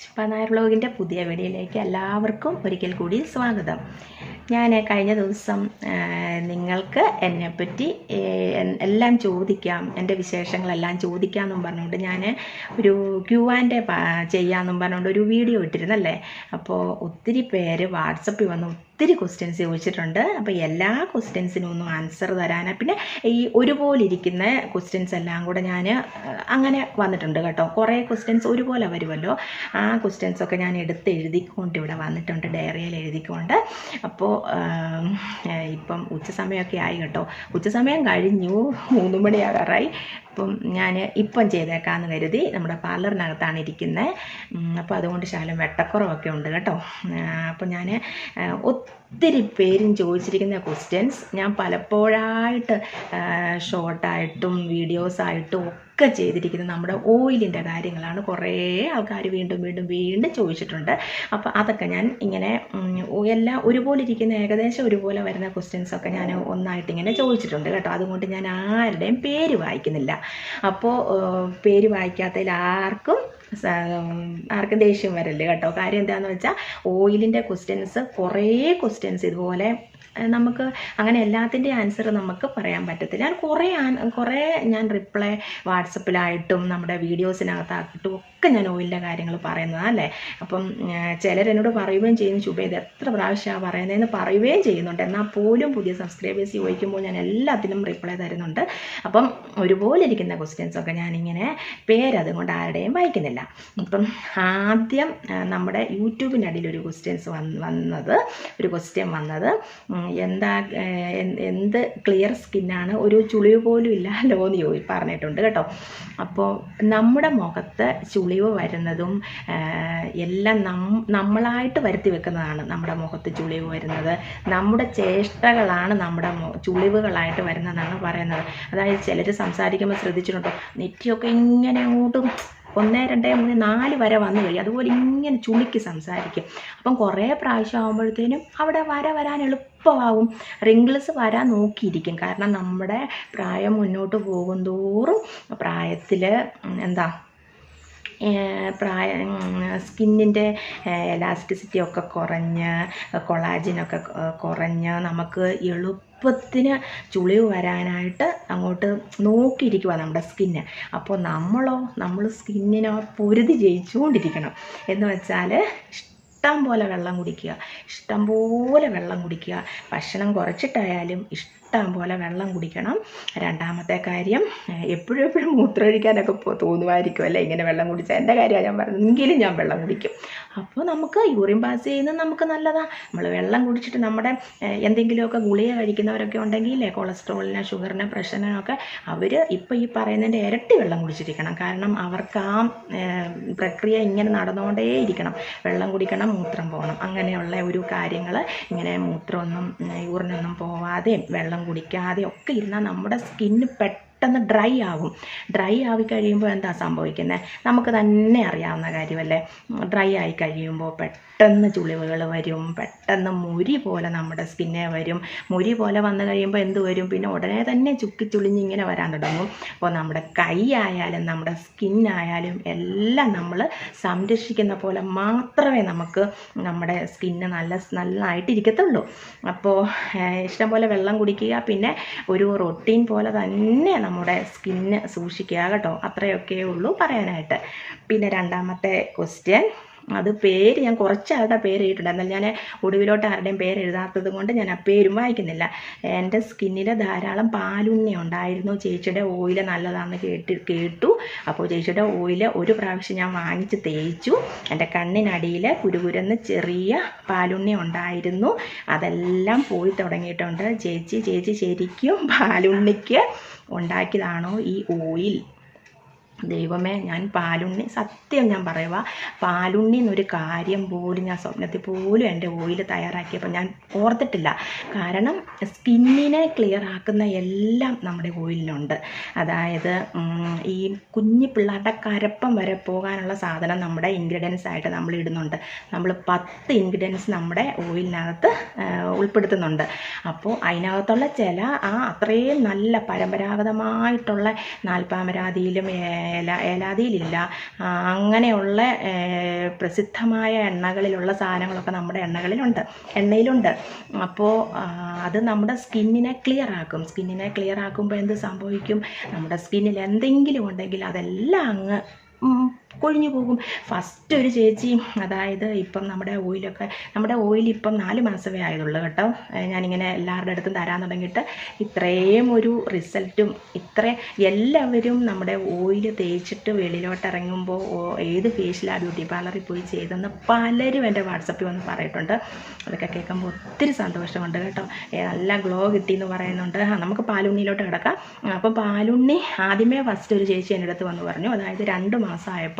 ശില്പ നായർ ബ്ലോഗിന്റെ പുതിയ വീഡിയോയിലേക്ക് എല്ലാവർക്കും ഒരിക്കൽ കൂടി സ്വാഗതം. ഞാൻ കഴിഞ്ഞ ദിവസം നിങ്ങൾക്ക് എന്നെപ്പറ്റി എല്ലാം ചോദിക്കാം എന്റെ വിശേഷങ്ങളെല്ലാം ചോദിക്കാമെന്നും പറഞ്ഞുകൊണ്ട് ഞാൻ ഒരു ക്യൂ ആൻഡ് ചെയ്യാമെന്നും പറഞ്ഞുകൊണ്ട് ഒരു വീഡിയോ ഇട്ടിരുന്നല്ലേ? അപ്പോൾ ഒത്തിരി പേര് വാട്സപ്പിൽ വന്ന് ഒത്തിരി ക്വസ്റ്റ്യൻസ് ചോദിച്ചിട്ടുണ്ട്. അപ്പോൾ എല്ലാ ക്വസ്റ്റ്യൻസിനും ഒന്നും ആൻസർ തരാനാണ് പിന്നെ ഈ ഒരുപോലെ ഇരിക്കുന്ന ക്വസ്റ്റ്യൻസ് എല്ലാം കൂടെ ഞാൻ അങ്ങനെ വന്നിട്ടുണ്ട് കേട്ടോ. കുറേ ക്വസ്റ്റ്യൻസ് ഒരുപോലെ വരുമല്ലോ. ആ ക്വസ്റ്റ്യൻസൊക്കെ ഞാൻ എടുത്ത് എഴുതിക്കൊണ്ട് ഇവിടെ വന്നിട്ടുണ്ട് ഡയറിയിൽ എഴുതിക്കൊണ്ട്. അപ്പോൾ ഇപ്പം ഉച്ച സമയമൊക്കെ ആയി കേട്ടോ. ഉച്ച സമയം കഴിഞ്ഞു. മൂന്ന് മണിയാകാറായി. അപ്പം ഞാൻ ഇപ്പം ചെയ്തേക്കാമെന്ന് കരുതി നമ്മുടെ പാർലറിനകത്താണ് ഇരിക്കുന്നത് അപ്പോൾ അതുകൊണ്ട് ശകലം വെട്ടക്കുറവൊക്കെ ഉണ്ട് കേട്ടോ. അപ്പോൾ ഞാൻ ഒത്തിരി പേരും ചോദിച്ചിരിക്കുന്ന ക്വസ്റ്റ്യൻസ് ഞാൻ പലപ്പോഴായിട്ട് ഷോർട്ടായിട്ടും വീഡിയോസായിട്ടും ഒക്കെ ചെയ്തിരിക്കുന്ന നമ്മുടെ ഓയിലിന്റെ കാര്യങ്ങളാണ് കുറേ ആൾക്കാർ വീണ്ടും വീണ്ടും വീണ്ടും ചോദിച്ചിട്ടുണ്ട്. അപ്പോൾ അതൊക്കെ ഞാൻ ഇങ്ങനെ എല്ലാം ഒരുപോലെ ഇരിക്കുന്ന ഏകദേശം ഒരുപോലെ വരുന്ന ക്വസ്റ്റ്യൻസൊക്കെ ഞാൻ ഒന്നായിട്ട് ഇങ്ങനെ ചോദിച്ചിട്ടുണ്ട് കേട്ടോ. അതുകൊണ്ട് ഞാൻ ആരുടെയും പേര് വായിക്കുന്നില്ല. അപ്പോൾ പേര് വായിക്കാത്തതിൽ ആർക്കും ആർക്കും ദേഷ്യം വരല്ലേ കേട്ടോ. കാര്യം എന്താണെന്ന് വെച്ചാൽ ഓയിലിന്റെ ക്വസ്റ്റ്യൻസ് കുറേ ക്വസ്റ്റ്യൻസ് ഇതുപോലെ നമുക്ക് അങ്ങനെ എല്ലാത്തിന്റെ ആൻസർ നമുക്ക് പറയാൻ പറ്റത്തില്ല. ഞാൻ കുറേ കുറേ ഞാൻ റിപ്ലൈ വാട്സപ്പിലായിട്ടും നമ്മുടെ വീഡിയോസിനകത്താക്കിയിട്ടും ഒക്കെ ഞാൻ ഓയിലിന്റെ കാര്യങ്ങൾ പറയുന്നതാണ് അല്ലേ? അപ്പം ചിലരെന്നോട് പറയുകയും ചെയ്യുന്നു ശുഭ ഇത് എത്ര പ്രാവശ്യമാണ് പറയുന്നതെന്ന് പറയുകയും ചെയ്യുന്നുണ്ട്. എന്നാൽ പോലും പുതിയ സബ്സ്ക്രൈബേഴ്സ് ചോദിക്കുമ്പോൾ ഞാൻ എല്ലാത്തിനും റിപ്ലൈ തരുന്നുണ്ട്. അപ്പം ഒരുപോലെ ഇരിക്കുന്ന ക്വസ്റ്റ്യൻസൊക്കെ ഞാനിങ്ങനെ പേരതുകൊണ്ട് ആരുടെയും വായിക്കുന്നില്ല. അപ്പം ആദ്യം നമ്മുടെ യൂട്യൂബിന്റെ അടിയിൽ ഒരു ക്വസ്റ്റ്യൻസ് വന്നത് ഒരു ക്വസ്റ്റ്യൻ വന്നത് എന്താ എന്ത് ക്ലിയർ സ്കിന്നാണ് ഒരു ചുളിവ് പോലും ഇല്ലല്ലോ എന്ന് ചോദി പറഞ്ഞിട്ടുണ്ട് കേട്ടോ. അപ്പോൾ നമ്മുടെ മുഖത്ത് ചുളിവ് വരുന്നതും എല്ലാം നമ്മളായിട്ട് വരുത്തി വെക്കുന്നതാണ് നമ്മുടെ മുഖത്ത് ചുളിവ് വരുന്നത്. നമ്മുടെ ചേഷ്ടകളാണ് നമ്മുടെ ചുളിവുകളായിട്ട് വരുന്നതെന്നാണ് പറയുന്നത്. അതായത് ചിലർ സംസാരിക്കുമ്പോൾ ശ്രദ്ധിച്ചിട്ടുണ്ടോ? നെറ്റിയൊക്കെ ഇങ്ങനെ അങ്ങോട്ടും ഒന്ന് രണ്ട് മൂന്ന് നാല് വരെ വന്നു കഴിയും. അതുപോലെ ഇങ്ങനെ ചുളുക്കി സംസാരിക്കും. അപ്പം കുറേ പ്രാവശ്യം ആകുമ്പോഴത്തേനും അവിടെ വര വരാൻ എളുപ്പമാകും റിങ്കിൾസ് വരാൻ നോക്കിയിരിക്കും. കാരണം നമ്മുടെ പ്രായം മുന്നോട്ട് പോകും തോറും പ്രായത്തിൽ എന്താ പ്രായ സ്കിന്നിന്റെ എലാസ്റ്റിസിറ്റി ഒക്കെ കുറഞ്ഞ് കൊളാജിനൊക്കെ കുറഞ്ഞ് നമുക്ക് എളുപ്പത്തിന് ചുളിവ് വരാനായിട്ട് അങ്ങോട്ട് നോക്കിയിരിക്കുക നമ്മുടെ സ്കിന്ന് അപ്പോൾ നമ്മളോ നമ്മൾ സ്കിന്നിനെ പൊരുതി ജയിച്ചുകൊണ്ടിരിക്കണം. എന്ന് വെച്ചാൽ ഇഷ്ടം പോലെ വെള്ളം കുടിക്കുക ഇഷ്ടം പോലെ വെള്ളം കുടിക്കുക. ഭക്ഷണം കുറച്ചിട്ടായാലും ഇഷ്ടം പോലെ വെള്ളം കുടിക്കണം. രണ്ടാമത്തെ കാര്യം എപ്പോഴും എപ്പോഴും മൂത്രമൊഴിക്കാനൊക്കെ തോന്നുമായിരിക്കും അല്ലേ? ഇങ്ങനെ വെള്ളം കുടിച്ചാൽ എന്റെ കാര്യമാണ് ഞാൻ പറഞ്ഞത്? എങ്കിലും ഞാൻ വെള്ളം കുടിക്കും. അപ്പോൾ നമുക്ക് യൂറിൻ പാസ് ചെയ്യുന്നത് നമുക്ക് നല്ലതാണ് നമ്മൾ വെള്ളം കുടിച്ചിട്ട് നമ്മുടെ എന്തെങ്കിലുമൊക്കെ ഗുളിക കഴിക്കുന്നവരൊക്കെ ഉണ്ടെങ്കിൽ കൊളസ്ട്രോളിന് ഷുഗറിന് പ്രഷറിനൊക്കെ അവർ ഇപ്പോൾ ഈ പറയുന്നതിന്റെ ഇരട്ടി വെള്ളം കുടിച്ചിരിക്കണം. കാരണം അവർക്ക് ആ പ്രക്രിയ ഇങ്ങനെ നടന്നുകൊണ്ടേ ഇരിക്കണം. വെള്ളം കുടിക്കണം മൂത്രം പോകണം. അങ്ങനെയുള്ള ഒരു കാര്യങ്ങൾ ഇങ്ങനെ മൂത്രമൊന്നും യൂറിനൊന്നും പോവാതെയും വെള്ളം കുടിക്കാതെയും ഒക്കെ ഇരുന്നാൽ നമ്മുടെ സ്കിന്ന് പെട്ടെന്ന് ഡ്രൈ ആവും. ഡ്രൈ ആയി കഴിയുമ്പോൾ എന്താ സംഭവിക്കുന്നത് നമുക്ക് തന്നെ അറിയാവുന്ന കാര്യമല്ലേ? ഡ്രൈ ആയി കഴിയുമ്പോൾ പെട്ടെന്ന് ചുളിവുകൾ വരും. പെട്ടെന്ന് മുരി പോലെ നമ്മുടെ സ്കിന്നെ വരും. മുരി പോലെ വന്നു കഴിയുമ്പോൾ എന്ത് വരും? പിന്നെ ഉടനെ തന്നെ ചുക്കി ചുളിഞ്ഞ് ഇങ്ങനെ വരാൻ തുടങ്ങും. അപ്പോൾ നമ്മുടെ കൈ ആയാലും നമ്മുടെ സ്കിന്നായാലും എല്ലാം നമ്മൾ സംരക്ഷിക്കുന്ന പോലെ മാത്രമേ നമുക്ക് നമ്മുടെ സ്കിന്ന് നല്ല നല്ലതായിട്ടിരിക്കത്തുള്ളൂ അപ്പോൾ ഇഷ്ടംപോലെ വെള്ളം കുടിക്കുക. പിന്നെ ഒരു റൊട്ടീൻ പോലെ തന്നെ നമ്മുടെ സ്കിന്ന് സൂക്ഷിക്കുക കേട്ടോ. അത്രയൊക്കെ ഉള്ളൂ പറയാനായിട്ട്. പിന്നെ രണ്ടാമത്തെ ക്വസ്റ്റ്യൻ അത് പേര് ഞാൻ കുറച്ചാളുടെ പേര് എഴുതിയിട്ടുണ്ട് എന്നാൽ ഞാൻ ഒടുവിലോട്ട് ആരുടെയും പേര് എഴുതാത്തത് കൊണ്ട് ഞാൻ ആ പേരും വായിക്കുന്നില്ല. എന്റെ സ്കിന്നിൽ ധാരാളം പാലുണ്ണി ഉണ്ടായിരുന്നു. ചേച്ചിയുടെ ഓയിൽ നല്ലതാണെന്ന് കേട്ട് കേട്ടു. അപ്പോൾ ചേച്ചിയുടെ ഓയിൽ ഒരു പ്രാവശ്യം ഞാൻ വാങ്ങിച്ച് തേച്ചു. എന്റെ കണ്ണിനടിയിൽ കുരുകുരുന്ന് ചെറിയ പാലുണ്ണി ഉണ്ടായിരുന്നു. അതെല്ലാം പോയി തുടങ്ങിയിട്ടുണ്ട്. ചേച്ചി ചേച്ചി ശരിക്കും പാലുണ്ണിക്ക് ഉണ്ടാക്കിയതാണോ ഈ ഓയിൽ? ദൈവമേ ഞാൻ പാലുണ്ണി സത്യം ഞാൻ പറയുക പാലുണ്ണി എന്നൊരു കാര്യം പോലും ഞാൻ സ്വപ്നത്തിൽ പോലും എന്റെ ഓയിൽ തയ്യാറാക്കിയപ്പോൾ ഞാൻ ഓർത്തിട്ടില്ല. കാരണം സ്കിന്നിനെ ക്ലിയർ ആക്കുന്ന എല്ലാം നമ്മുടെ ഓയിലിലുണ്ട്. അതായത് ഈ കുഞ്ഞു പിള്ളേരുടെ കരപ്പം വരെ പോകാനുള്ള സാധനം നമ്മുടെ ഇൻഗ്രീഡിയൻസ് ആയിട്ട് നമ്മൾ ഇടുന്നുണ്ട്. നമ്മൾ പത്ത് ഇൻഗ്രീഡിയൻസ് നമ്മുടെ ഓയിലിനകത്ത് ഉൾപ്പെടുത്തുന്നുണ്ട്. അപ്പോൾ അതിനകത്തുള്ള ചില ആ അത്രയും നല്ല പരമ്പരാഗതമായിട്ടുള്ള നാൽപ്പാമരാതിയിലും ഏല ഏലാതിയിലില്ല അങ്ങനെയുള്ള പ്രസിദ്ധമായ എണ്ണകളിലുള്ള സാധനങ്ങളൊക്കെ നമ്മുടെ എണ്ണകളിലുണ്ട് എണ്ണയിലുണ്ട്. അപ്പോൾ അത് നമ്മുടെ സ്കിന്നിനെ ക്ലിയർ ആക്കും. സ്കിന്നിനെ ക്ലിയർ ആക്കുമ്പോൾ എന്ത് സംഭവിക്കും? നമ്മുടെ സ്കിന്നിൽ എന്തെങ്കിലും ഉണ്ടെങ്കിൽ അതെല്ലാം അങ്ങ് കൊഴിഞ്ഞു പോകും. ഫസ്റ്റ് ഒരു ചേച്ചി അതായത് ഇപ്പം നമ്മുടെ ഓയിലൊക്കെ നമ്മുടെ ഓയിൽ ഇപ്പം നാല് മാസമേ ആയതുള്ളൂ കേട്ടോ. ഞാനിങ്ങനെ എല്ലാവരുടെ അടുത്തും തരാൻ തുടങ്ങിയിട്ട് ഇത്രയും ഒരു റിസൾട്ടും ഇത്ര എല്ലാവരും നമ്മുടെ ഓയിൽ തേച്ചിട്ട് വെളിയിലോട്ട് ഇറങ്ങുമ്പോൾ ഏത് ഫേഷ്യലാണ് ബ്യൂട്ടി പാർലറിൽ പോയി ചെയ്തെന്ന് പലരും എന്റെ വാട്സപ്പിൽ വന്ന് പറയിട്ടുണ്ട് അതൊക്കെ കേൾക്കുമ്പോൾ ഒത്തിരി സന്തോഷമുണ്ട് കേട്ടോ. നല്ല ഗ്ലോ കിട്ടി എന്ന് പറയുന്നുണ്ട് നമുക്ക് പാലുണ്ണിയിലോട്ട് കിടക്കാം. അപ്പോൾ പാലുണ്ണി ആദ്യമേ ഫസ്റ്റ് ഒരു ചേച്ചി എന്റെ അടുത്ത് വന്ന് പറഞ്ഞു. അതായത് രണ്ട് മാസമായപ്പോൾ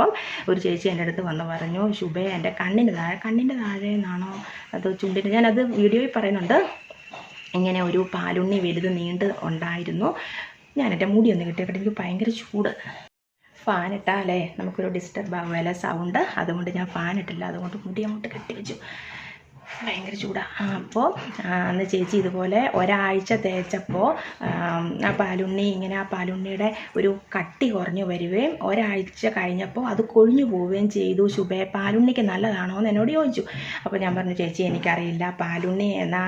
ഒരു ചേച്ചി എന്റെ അടുത്ത് വന്ന് പറഞ്ഞു ശുഭേ എന്റെ കണ്ണിന്റെ താഴെ കണ്ണിന്റെ താഴെ നിന്നാണോ അത് ചുണ്ടിന്റെ? ഞാനത് വീഡിയോയിൽ പറയുന്നുണ്ട്. ഇങ്ങനെ ഒരു പാലുണ്ണി വലുത് നീണ്ട് ഉണ്ടായിരുന്നു. ഞാൻ എന്റെ മുടി ഒന്ന് കിട്ടിയപ്പോൾ എനിക്ക് ഭയങ്കര ചൂട്. ഫാൻ ഇട്ടാലേ നമുക്കൊരു ഡിസ്റ്റർബ് ആവുമല്ലേ സൗണ്ട് അതുകൊണ്ട് ഞാൻ ഫാൻ ഇട്ടില്ല. അതുകൊണ്ട് മുടി അങ്ങോട്ട് കെട്ടി വെച്ചു. ഭയങ്കര ചൂടാണ് അപ്പോൾ അന്ന് ചേച്ചി ഇതുപോലെ ഒരാഴ്ച തേച്ചപ്പോൾ ആ പാലുണ്ണി ഇങ്ങനെ ആ പാലുണ്ണിയുടെ ഒരു കട്ടി കുറഞ്ഞു വരികയും ഒരാഴ്ച കഴിഞ്ഞപ്പോൾ അത് കൊഴിഞ്ഞു പോവുകയും ചെയ്തു. ശുഭേ പാലുണ്ണിക്ക് നല്ലതാണോ എന്ന് എന്നോട് ചോദിച്ചു. അപ്പോൾ ഞാൻ പറഞ്ഞു ചേച്ചി എനിക്കറിയില്ല. പാലുണ്ണി എന്നാ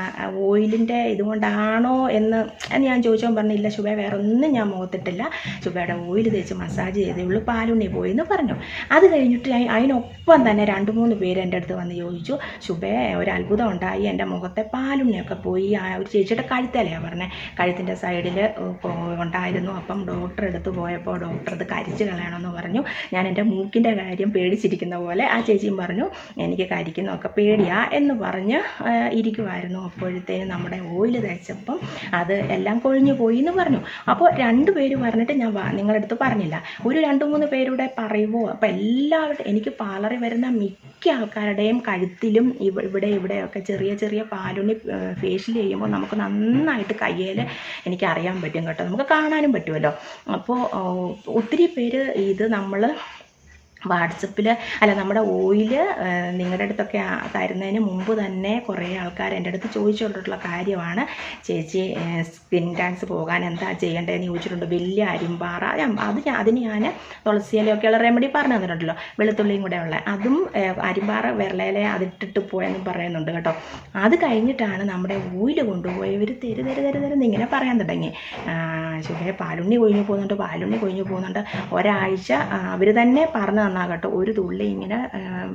ഓയിലിന്റെ ഇതുകൊണ്ടാണോ എന്ന് ഞാൻ ചോദിച്ചപ്പോൾ പറഞ്ഞില്ല ശുഭ വേറെ ഒന്നും ഞാൻ മുഖത്തിട്ടില്ല. ശുഭയുടെ ഓയിൽ തേച്ച് മസാജ് ചെയ്തേ ഉള്ളൂ പാലുണ്ണി പോയി എന്ന് പറഞ്ഞു. അത് കഴിഞ്ഞിട്ട് അതിനൊപ്പം തന്നെ രണ്ട് മൂന്ന് പേര് എന്റെ അടുത്ത് വന്ന് ചോദിച്ചു ശുഭേ ഒരു അത്ഭുതം ഉണ്ടായി. എന്റെ മുഖത്തെ പാലുണ്ണിയൊക്കെ പോയി. ആ ഒരു ചേച്ചിയുടെ കഴുത്തലയാണ് പറഞ്ഞത് കഴുത്തിന്റെ സൈഡിൽ ഉണ്ടായിരുന്നു. അപ്പം ഡോക്ടർ എടുത്ത് പോയപ്പോൾ ഡോക്ടർ അത് കരിച്ച് കളയണമെന്ന് പറഞ്ഞു. ഞാൻ എന്റെ മൂക്കിന്റെ കാര്യം പേടിച്ചിരിക്കുന്ന പോലെ ആ ചേച്ചിയും പറഞ്ഞു എനിക്ക് കരിക്കുന്നതൊക്കെ പേടിയാ എന്ന് പറഞ്ഞ് ഇരിക്കുമായിരുന്നു അപ്പോഴത്തേനും നമ്മുടെ ഓയിൽ തേച്ചപ്പം അത് എല്ലാം കൊഴിഞ്ഞു പോയി എന്ന് പറഞ്ഞു. അപ്പോൾ രണ്ട് പേര് പറഞ്ഞിട്ട് ഞാൻ നിങ്ങളുടെ അടുത്ത് പറഞ്ഞില്ല. ഒരു രണ്ട് മൂന്ന് പേരുടെ പറയുമോ അപ്പോൾ എല്ലാവരുടെ എനിക്ക് പാളറി വരുന്ന മിക്ക ആൾക്കാരുടെയും കഴുത്തിലും ഇവിടെ ഇവിടെയൊക്കെ ചെറിയ ചെറിയ പാലുണ്ണി ഫേഷ്യൽ ചെയ്യുമ്പോൾ നമുക്ക് നന്നായിട്ട് കയ്യിൽ എനിക്കറിയാൻ പറ്റും കേട്ടോ. നമുക്ക് കാണാനും പറ്റുമല്ലോ. അപ്പോൾ ഒത്തിരി പേര് ഇത് നമ്മൾ വാട്സപ്പിൽ അല്ല നമ്മുടെ ഓയിൽ നിങ്ങളുടെ അടുത്തൊക്കെ തരുന്നതിന് മുമ്പ് തന്നെ കുറേ ആൾക്കാർ എന്റെ അടുത്ത് ചോദിച്ചുകൊണ്ടിട്ടുള്ള കാര്യമാണ്. ചേച്ചി സ്കിൻ ടാക്സ് പോകാൻ എന്താ ചെയ്യേണ്ടതെന്ന് ചോദിച്ചിട്ടുണ്ട്. വലിയ അരിമ്പാറ. അത് അതിന് ഞാൻ തുളസിയിലൊക്കെയുള്ള റെമഡി പറഞ്ഞു തന്നിട്ടുണ്ടല്ലോ. വെളുത്തുള്ളിയും കൂടെ ഉള്ള. അതും അരിമ്പാറ വിരലയിലെ അതിട്ടിട്ട് പോയെന്ന് പറയുന്നുണ്ട് കേട്ടോ. അത് കഴിഞ്ഞിട്ടാണ് നമ്മുടെ ഓയിൽ കൊണ്ടുപോയി. ഇവർ തെരു തെരു തെരു തരുന്ന ഇങ്ങനെ പറയാൻ തുടങ്ങി. ശുഭയെ പാലുണ്ണി കൊഴിഞ്ഞു പോകുന്നുണ്ട് പാലുണ്ണി കൊഴിഞ്ഞു പോകുന്നുണ്ട്. ഒരാഴ്ച അവർ തന്നെ പറഞ്ഞു തന്നാ കേട്ടോ ഒരു തുള്ളി ഇങ്ങനെ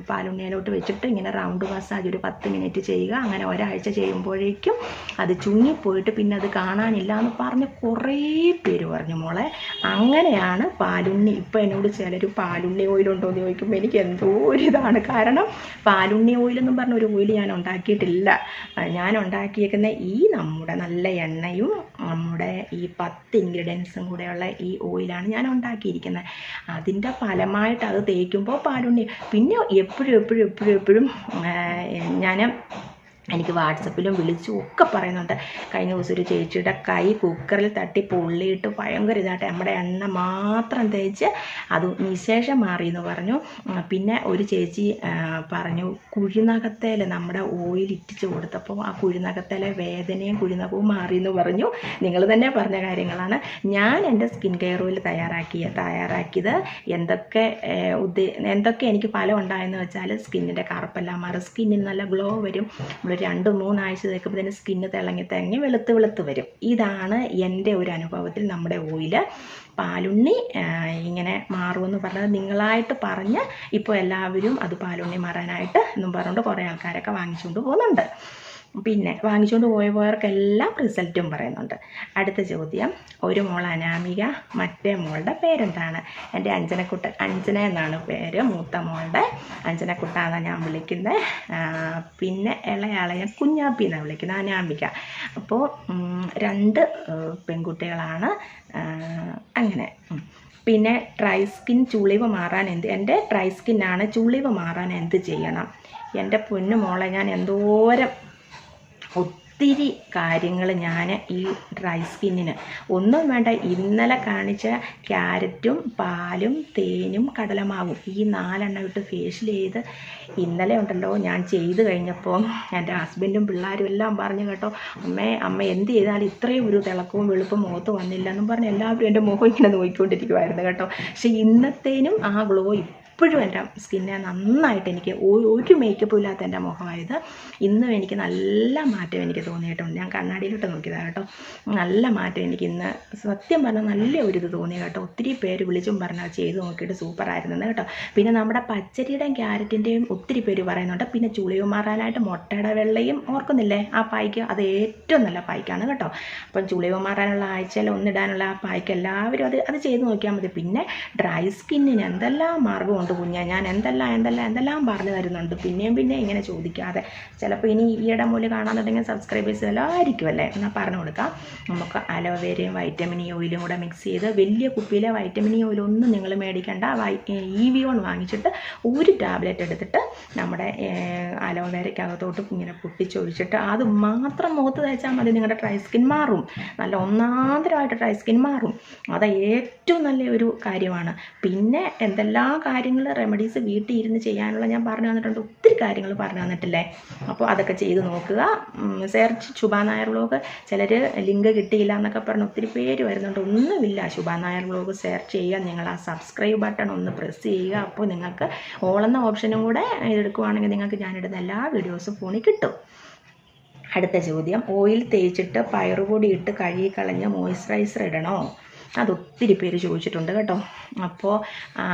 പാലുണ്ണിയിലോട്ട് വെച്ചിട്ട് ഇങ്ങനെ റൗണ്ട് മസാജ് ഒരു പത്ത് മിനിറ്റ് ചെയ്യുക. അങ്ങനെ ഒരാഴ്ച ചെയ്യുമ്പോഴേക്കും അത് ചുങ്ങിപ്പോയിട്ട് പിന്നെ അത് കാണാനില്ല എന്ന് പറഞ്ഞ് കുറേ പേര് പറഞ്ഞു മോളെ അങ്ങനെയാണ് പാലുണ്ണി. ഇപ്പം എന്നോട് ചിലർ പാലുണ്ണി ഓയിലുണ്ടോ എന്ന് ചോദിക്കുമ്പോൾ എനിക്ക് എന്തോ ഒരു ഇതാണ്. കാരണം പാലുണ്ണി ഓയിലെന്നും പറഞ്ഞ ഒരു ഓയിൽ ഞാൻ ഉണ്ടാക്കിയിട്ടില്ല. ഞാൻ ഉണ്ടാക്കിയേക്കുന്ന ഈ നമ്മുടെ നല്ല എണ്ണയും നമ്മുടെ ഈ പത്ത് ഇൻഗ്രീഡിയൻസും കൂടെയുള്ള ഈ ഓയിലാണ് ഞാൻ ഉണ്ടാക്കിയിരിക്കുന്നത്. അതിന്റെ ഫലമായിട്ട് അത് തേക്കുമ്പോൾ പാടുണ്ട്. പിന്നെ എപ്പോഴും എപ്പോഴും എപ്പോഴും എപ്പോഴും ഞാൻ എനിക്ക് വാട്സപ്പിലും വിളിച്ചും ഒക്കെ പറയുന്നുണ്ട്. കഴിഞ്ഞ ദിവസം ഒരു ചേച്ചിയുടെ കൈ കുക്കറിൽ തട്ടി പൊള്ളിയിട്ട് ഭയങ്കര ഇതായിട്ട് നമ്മുടെ എണ്ണ മാത്രം തേച്ച് അത് നിശേഷം മാറി എന്ന് പറഞ്ഞു പിന്നെ ഒരു ചേച്ചി പറഞ്ഞു കുഴിനകത്തേൽ നമ്മുടെ ഓയിൽ ഇറ്റിച്ച് കൊടുത്തപ്പോൾ ആ കുഴിനകത്തേലെ വേദനയും കുഴിനകവും മാറി എന്ന് പറഞ്ഞു. നിങ്ങൾ തന്നെ പറഞ്ഞ കാര്യങ്ങളാണ്. ഞാൻ എന്റെ സ്കിൻ കെയർ ഓയിൽ തയ്യാറാക്കിയ തയ്യാറാക്കിയത് എന്തൊക്കെ ഉദ്ദേ എന്തൊക്കെ എനിക്ക് ഫലം ഉണ്ടായെന്ന് വെച്ചാൽ സ്കിന്നിന്റെ കറുപ്പെല്ലാം മാറും. സ്കിന്നിന് നല്ല ഗ്ലോ വരും. നമ്മൾ രണ്ട് മൂന്നാഴ്ച തേക്കുമ്പോൾ തന്നെ സ്കിന്ന് തിളങ്ങി തിളങ്ങി വെളുത്ത് വെളുത്ത് വരും. ഇതാണ് എന്റെ ഒരു അനുഭവത്തിൽ നമ്മുടെ ഓയിൽ. പാലുണ്ണി ഇങ്ങനെ മാറുമെന്ന് പറഞ്ഞത് നിങ്ങളായിട്ട് പറഞ്ഞ് ഇപ്പോൾ എല്ലാവരും അത് പാലുണ്ണി മാറാനായിട്ട് എന്നും പറഞ്ഞുകൊണ്ട് കുറേ ആൾക്കാരൊക്കെ വാങ്ങിച്ചുകൊണ്ട് പോകുന്നുണ്ട്. പിന്നെ വാങ്ങിച്ചുകൊണ്ട് പോയവർക്കെല്ലാം റിസൾട്ടും പറയുന്നുണ്ട്. അടുത്ത ചോദ്യം ഒരു മോൾ അനാമിക മറ്റേ മോളുടെ പേരെന്താണ്? എന്റെ അഞ്ജനക്കുട്ട അഞ്ജന എന്നാണ് പേര് മൂത്ത മോളുടെ അഞ്ജനക്കുട്ട എന്നാണ് ഞാൻ വിളിക്കുന്നത് പിന്നെ ഇളയാളെ ഞാൻ കുഞ്ഞാപ്പി എന്നാണ് വിളിക്കുന്നത് അനാമിക. അപ്പോൾ രണ്ട് പെൺകുട്ടികളാണ്. അങ്ങനെ. പിന്നെ ഡ്രൈ സ്കിൻ ചുളിവ് മാറാൻ എന്ത് എന്റെ ഡ്രൈ സ്കിന്നാണ് ചുളിവ് മാറാൻ എന്ത് ചെയ്യണം? എന്റെ പൊന്നു മോളെ ഞാൻ എന്തോരം ഒത്തിരി കാര്യങ്ങൾ ഞാൻ ഈ ഡ്രൈ സ്കിന്നിന് ഒന്നും വേണ്ട ഇന്നലെ കാണിച്ച ക്യാരറ്റും പാലും തേനും കടലമാവും ഈ നാലെണ്ണം ഇട്ട് ഫേഷ്യൽ ചെയ്ത് ഇന്നലെ ഉണ്ടല്ലോ ഞാൻ ചെയ്ത് കഴിഞ്ഞപ്പോൾ എന്റെ ഹസ്ബൻഡും പിള്ളേരും എല്ലാം പറഞ്ഞു കേട്ടോ അമ്മേ അമ്മ എന്ത് ചെയ്താലും ഇത്രയും ഒരു തിളക്കവും വെളുപ്പും മുഖത്ത് വന്നില്ല എന്നും പറഞ്ഞ് എല്ലാവരും എന്റെ മുഖം ഇങ്ങനെ നോക്കിക്കൊണ്ടിരിക്കുമായിരുന്നു കേട്ടോ. പക്ഷേ ഇന്നത്തേനും ആ ഗ്ലോ ഇപ്പോഴും എന്റെ സ്കിന്നെ നന്നായിട്ട് എനിക്ക് ഒരു മേക്കപ്പും ഇല്ലാത്ത എന്റെ മുഖമായത് ഇന്നും എനിക്ക് നല്ല മാറ്റം എനിക്ക് തോന്നിയിട്ടുണ്ട്. ഞാൻ കണ്ണാടിയിലോട്ട് നോക്കിയതാണ് കേട്ടോ. നല്ല മാറ്റം എനിക്ക് ഇന്ന് സത്യം പറഞ്ഞാൽ നല്ല ഒരു ഇത് തോന്നി കേട്ടോ. ഒത്തിരി പേര് വിളിച്ചും പറഞ്ഞാൽ ചെയ്ത് നോക്കിയിട്ട് സൂപ്പറായിരുന്നു കേട്ടോ. പിന്നെ നമ്മുടെ പച്ചരിയുടെയും ക്യാരറ്റിന്റെയും ഒത്തിരി പേര് പറയുന്നുണ്ട്. പിന്നെ ചുളിവ് മാറാനായിട്ട് മുട്ടയുടെ വെള്ളയും ഓർക്കുന്നില്ലേ? ആ പായ്ക്ക് അത് ഏറ്റവും നല്ല പായ്ക്കാണ് കേട്ടോ. അപ്പം ചുളിവ് മാറാനുള്ള ആഴ്ചയിൽ ഒന്നിടാനുള്ള ആ പായ്ക്ക് എല്ലാവരും അത് അത് ചെയ്ത് നോക്കിയാൽ മതി. പിന്നെ ഡ്രൈ സ്കിന്നിന് എന്തെല്ലാം മാർഗമുണ്ട് കുഞ്ഞ. ഞാൻ എന്തെല്ലാം എന്തെല്ലാം എന്തെല്ലാം പറഞ്ഞു തരുന്നുണ്ട് പിന്നെയും പിന്നെയും ഇങ്ങനെ ചോദിക്കാതെ. ചിലപ്പോൾ ഇനി ഈയിടെ മൂല്യം കാണാന്നുണ്ടെങ്കിൽ സബ്സ്ക്രൈബേഴ്സ് എല്ലാമായിരിക്കും അല്ലേ? എന്നാൽ പറഞ്ഞു കൊടുക്കാം. നമുക്ക് അലോവേരയും വൈറ്റമിൻ ഇ ഓയിലും കൂടെ മിക്സ് ചെയ്ത് വലിയ കുപ്പിയിലെ വൈറ്റമിൻ ഇ ഓയിൽ ഒന്നും നിങ്ങൾ മേടിക്കേണ്ട. വൈ ഇ വി ഓൺ വാങ്ങിച്ചിട്ട് ഒരു ടാബ്ലറ്റ് എടുത്തിട്ട് നമ്മുടെ അലോവേരയ്ക്കകത്തോട്ട് ഇങ്ങനെ പൊട്ടിച്ചൊഴിച്ചിട്ട് അത് മാത്രം മുഖത്ത് തേച്ചാൽ മതി. നിങ്ങളുടെ ഡ്രൈ സ്കിൻ മാറും. നല്ല ഒന്നാന്തരമായിട്ട് ഡ്രൈ സ്കിൻ മാറും. അത് ഏറ്റവും നല്ല ഒരു കാര്യമാണ്. പിന്നെ എന്തെല്ലാം കാര്യങ്ങൾ റെമഡീസ് വീട്ടിൽ ഇരുന്ന് ചെയ്യാനുള്ള ഞാൻ പറഞ്ഞു തന്നിട്ടുണ്ട്. ഒത്തിരി കാര്യങ്ങൾ പറഞ്ഞു തന്നിട്ടില്ലേ? അപ്പോൾ അതൊക്കെ ചെയ്ത് നോക്കുക. സെർച്ച് ശുഭാ നായർ വ്ളോഗ് ചിലർ ലിങ്ക് കിട്ടിയില്ല എന്നൊക്കെ പറഞ്ഞ് ഒത്തിരി പേര് വരുന്നുണ്ട്. ഒന്നുമില്ല. ശുഭാനായർ നായർ വ്ളോഗ് സെർച്ച് ചെയ്യുക. നിങ്ങൾ ആ സബ്സ്ക്രൈബ് ബട്ടൺ ഒന്ന് പ്രസ് ചെയ്യുക. അപ്പോൾ നിങ്ങൾക്ക് ഓളെന്ന ഓപ്ഷനും കൂടെ എടുക്കുവാണെങ്കിൽ നിങ്ങൾക്ക് ഞാനിടുന്ന എല്ലാ വീഡിയോസും ഫോണിൽ കിട്ടും. അടുത്ത ചോദ്യം. ഓയിൽ തേച്ചിട്ട് പയറുപൊടി ഇട്ട് കഴുകി കളഞ്ഞ് മോയ്സ്ചറൈസർ ഇടണോ? അത് ഒത്തിരി പേര് ചോദിച്ചിട്ടുണ്ട് കേട്ടോ. അപ്പോൾ ആ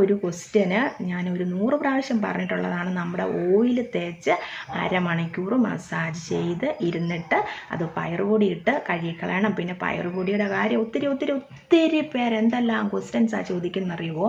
ഒരു ക്വസ്റ്റ്യന് ഞാൻ ഒരു നൂറ് പ്രാവശ്യം പറഞ്ഞിട്ടുള്ളതാണ്. നമ്മുടെ ഓയിൽ തേച്ച് അരമണിക്കൂർ മസാജ് ചെയ്ത് ഇരുന്നിട്ട് അത് പയറുപൊടി ഇട്ട് കഴുകിക്കളയണം. പിന്നെ പയറുപൊടിയുടെ കാര്യം ഒത്തിരി ഒത്തിരി ഒത്തിരി പേര് എന്തെല്ലാം ക്വസ്റ്റ്യൻസാണ് ചോദിക്കുന്നറിയുമോ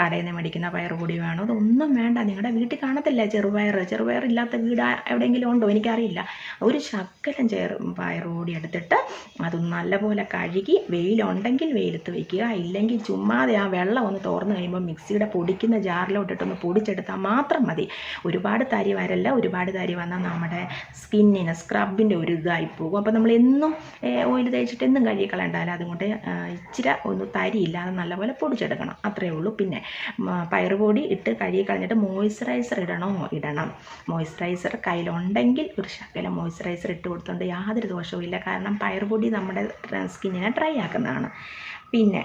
കടയിൽ നിന്ന് മേടിക്കുന്ന പയറുപൊടി വേണോ? അതൊന്നും വേണ്ട. നിങ്ങളുടെ വീട്ടിൽ കാണത്തില്ല ചെറുപയർ ചെറുപയർ ഇല്ലാത്ത വീട് എവിടെയെങ്കിലും ഉണ്ടോ? എനിക്കറിയില്ല. ഒരു ശക്കലം ചെറു പയറുപൊടി എടുത്തിട്ട് അത് നല്ലപോലെ കഴുകി വെയിലുണ്ടെങ്കിൽ വെയിലത്ത് വയ്ക്കുക ഇല്ലെങ്കിൽ ചുമ്മാതെ ആ വെള്ളം ഒന്ന് തുറന്ന് കഴിയുമ്പോൾ മിക്സിയുടെ പൊടിക്കുന്ന ജാറിലോട്ടിട്ടൊന്ന് പൊടിച്ചെടുത്താൽ മാത്രം മതി. ഒരുപാട് തരി വരല്ല. ഒരുപാട് തരി വന്നാൽ നമ്മുടെ സ്കിന്നിന് സ്ക്രബിന്റെ ഒരു ഇതായി പോകും. അപ്പോൾ നമ്മൾ എന്നും ഓയിൽ തേച്ചിട്ട് എന്നും കഴുകി കളയണ്ടാലും അതുകൊണ്ട് ഇച്ചിരി ഒന്ന് തരി ഇല്ലാതെ നല്ലപോലെ പൊടിച്ചെടുക്കണം. അത്രയേ ഉള്ളൂ. പിന്നെ പയറുപൊടി ഇട്ട് കഴുകി കളഞ്ഞിട്ട് മോയ്സ്ചറൈസർ ഇടണോ? ഇടണം. മോയ്സ്ചറൈസർ കയ്യിലുണ്ടെങ്കിൽ ഒരു ശക്കല മോയ്സ്ചറൈസർ ഇട്ട് കൊടുത്തുകൊണ്ട് യാതൊരു ദോഷവും ഇല്ല കാരണം പയറുപൊടി നമ്മുടെ സ്കിന്നിനെ ഡ്രൈ ആക്കുന്നതാണ് പിന്നെ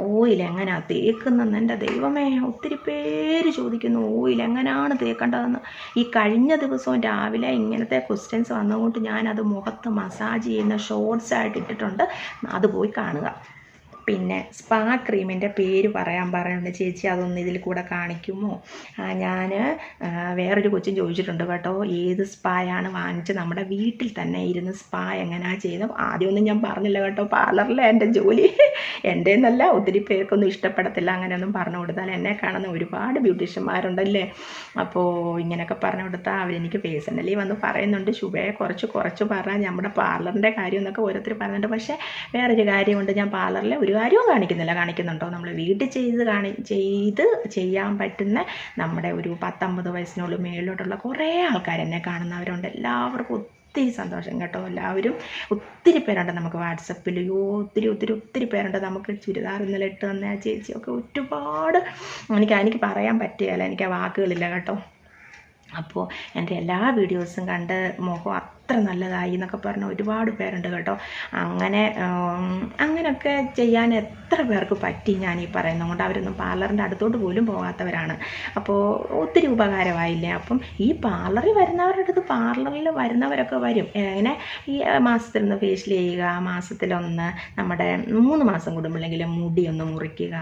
ഓയിൽ എങ്ങനെയാ തേക്കുന്നതെന്ന്? എന്റെ ദൈവമേ ഒത്തിരി പേര് ചോദിക്കുന്നു ഓയിൽ എങ്ങനെയാണ് തേക്കേണ്ടതെന്ന്? ഈ കഴിഞ്ഞ ദിവസവും രാവിലെ ഇങ്ങനത്തെ ക്വസ്റ്റ്യൻസ് വന്നുകൊണ്ട് ഞാനത് മുഖത്ത് മസാജ് ചെയ്യുന്ന ഷോർട്സ് ആയിട്ട് ഇട്ടിട്ടുണ്ട്. അത് പോയി കാണുക. പിന്നെ സ്പാ ക്രീമിന്റെ പേര് പറയാൻ പറയുന്നുണ്ട്. ചേച്ചി അതൊന്ന് ഇതിൽ കൂടെ കാണിക്കുമോ? ഞാൻ വേറൊരു കൊച്ചും ചോദിച്ചിട്ടുണ്ട് കേട്ടോ. ഏത് സ്പായാണ് വാങ്ങിച്ച് നമ്മുടെ വീട്ടിൽ തന്നെ ഇരുന്ന് സ്പാ എങ്ങനെയാണ് ചെയ്യുന്നത്? ആദ്യമൊന്നും ഞാൻ പറഞ്ഞില്ല കേട്ടോ. പാർലറിലെ എന്റെ ജോലി. എന്റെ എന്നല്ല ഒത്തിരി പേർക്കൊന്നും ഇഷ്ടപ്പെടത്തില്ല അങ്ങനെയൊന്നും പറഞ്ഞു കൊടുത്താൽ എന്നെ കാണുന്ന ഒരുപാട് ബ്യൂട്ടീഷ്യന്മാരുണ്ടല്ലേ? അപ്പോൾ ഇങ്ങനെയൊക്കെ പറഞ്ഞു കൊടുത്താൽ അവരെനിക്ക് പേഴ്സണലി വന്ന് പറയുന്നുണ്ട്. ശുഭയെ കുറച്ച് കുറച്ച് പറഞ്ഞാൽ നമ്മുടെ പാർലറിന്റെ കാര്യം എന്നൊക്കെ ഓരോരുത്തർ പറയുന്നുണ്ട്. പക്ഷേ വേറൊരു കാര്യമുണ്ട്. ഞാൻ പാർലറിലെ ഒരു കാര്യവും കാണിക്കുന്നില്ല. കാണിക്കുന്നുണ്ടോ? നമ്മൾ വീട്ടിൽ ചെയ്ത് കാണി ചെയ്ത് ചെയ്യാൻ പറ്റുന്ന നമ്മുടെ ഒരു പത്തൊമ്പത് വയസ്സിനുള്ളിൽ മേളിലോട്ടുള്ള കുറേ ആൾക്കാർ എന്നെ കാണുന്നവരുണ്ട്. എല്ലാവർക്കും ഒത്തിരി സന്തോഷം കേട്ടോ. എല്ലാവരും ഒത്തിരി പേരുണ്ട് നമുക്ക് വാട്സപ്പിൽ. ഒത്തിരി ഒത്തിരി ഒത്തിരി പേരുണ്ട്. നമുക്ക് ചുരിദാർ ഇന്നലെ ഇട്ട് തന്ന ചേച്ചി ഒക്കെ ഒരുപാട് എനിക്ക് എനിക്ക് പറയാൻ പറ്റുകയില്ല. എനിക്ക് ആ വാക്കുകളില്ല കേട്ടോ. അപ്പോൾ എന്റെ എല്ലാ വീഡിയോസും കണ്ട് മുഖം അത്ര നല്ലതായി എന്നൊക്കെ പറഞ്ഞ് ഒരുപാട് പേരുണ്ട് കേട്ടോ. അങ്ങനെ അങ്ങനെയൊക്കെ ചെയ്യാൻ എത്ര പേർക്ക് പറ്റി ഞാൻ ഈ പറയുന്നത് കൊണ്ട് അവരൊന്നും പാർലറിന്റെ അടുത്തോട്ട് പോലും പോകാത്തവരാണ്. അപ്പോൾ ഒത്തിരി ഉപകാരമായില്ലേ? അപ്പം ഈ പാർലറിൽ വരുന്നവരുടെ അടുത്ത് പാർലറിൽ വരുന്നവരൊക്കെ വരും. ഇങ്ങനെ ഈ മാസത്തിൽ ഒന്ന് ഫേഷ്യൽ ചെയ്യുക മാസത്തിലൊന്ന് നമ്മുടെ മൂന്ന് മാസം കൂടുമ്പോഴെങ്കിലും മുടി ഒന്ന് മുറിക്കുക